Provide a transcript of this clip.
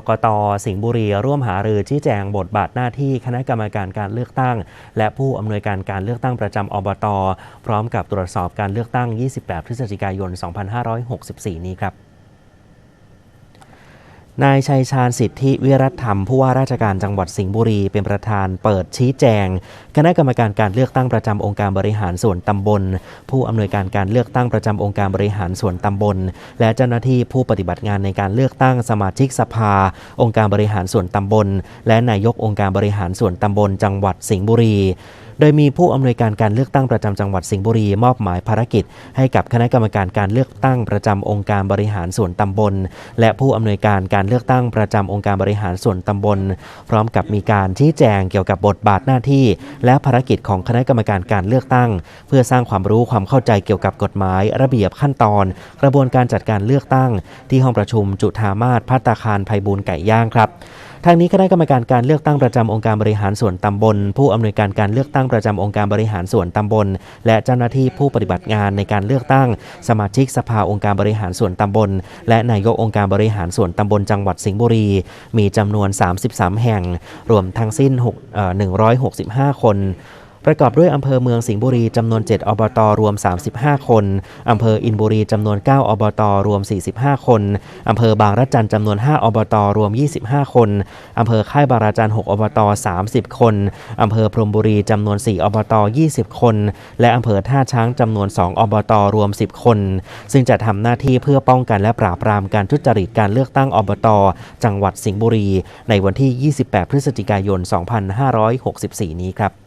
กกตสิงห์บุรีร่วมหารือชี้แจงบทบาทหน้าที่คณะกรรมการการเลือกตั้ง และผู้อำนวยการการเลือกตั้งประจำอบต พร้อมกับตรวจสอบการเลือกตั้ง 28 พฤศจิกายน 2564 นี้ครับ นายชัยชาญสิทธิวิรัตธรรมผู้ว่าราชการจังหวัดสิงห์บุรีเป็นประธานเปิดชี้แจง คณะกรรมการการเลือกตั้งประจำองค์การบริหารส่วนตำบล ผู้อำนวยการการเลือกตั้งประจำองค์การบริหารส่วนตำบล และเจ้าหน้าที่ผู้ปฏิบัติงานในการเลือกตั้งสมาชิกสภา องค์การบริหารส่วนตำบล และนายกองค์การบริหารส่วนตำบล จังหวัดสิงห์บุรี โดยมีผู้อำนวยการการเลือกตั้งประจำจังหวัดสิงห์บุรีมอบหมายภารกิจ ให้กับคณะกรรมการการเลือกตั้งประจำองค์การบริหารส่วนตำบล และผู้อำนวยการการเลือกตั้งประจำองค์การบริหารส่วนตำบล พร้อมกับมีการชี้แจงเกี่ยวกับบทบาทหน้าที่ และภารกิจของคณะกรรมการการเลือกตั้ง เพื่อสร้างความรู้ความเข้าใจเกี่ยวกับกฎหมาย ระเบียบขั้นตอน กระบวนการจัดการเลือกตั้ง ที่ห้องประชุมจุฑามาศพัตตาคารไพบูลไก่ย่างครับ ทางนี้คณะกรรมการการเลือกตั้งประจำองค์การบริหารส่วนตำบล ผู้อำนวยการการเลือกตั้งประจำองค์การบริหารส่วนตำบล และเจ้าหน้าที่ผู้ปฏิบัติงานในการเลือกตั้ง สมาชิกสภาองค์การบริหารส่วนตำบล และนายกองค์การบริหารส่วนตำบลจังหวัดสิงห์บุรี มีจำนวน 33 แห่ง รวมทั้งสิ้น6 165 คน ประกอบด้วยอำเภอเมืองสิงห์บุรีจำนวน 7 อบตรวม 35 คนอำเภออินบุรีจำนวน 9 อบตรวม 45 คนอำเภอบางระจันจำนวน 5 อบตรวม 25 คนอำเภอค่ายบาระจัน6อบต30 คนอำเภอพรมบุรีจำนวน 4 อบต20 คน และอำเภอท่าช้างจำนวน 2 อบตรวม 10 คน ซึ่งจะทำหน้าที่เพื่อป้องกันและปราบปรามการทุจริตการเลือกตั้งอบต จังหวัดสิงห์บุรี ในวันที่ 28 พฤศจิกายน 2564 นี้ครับ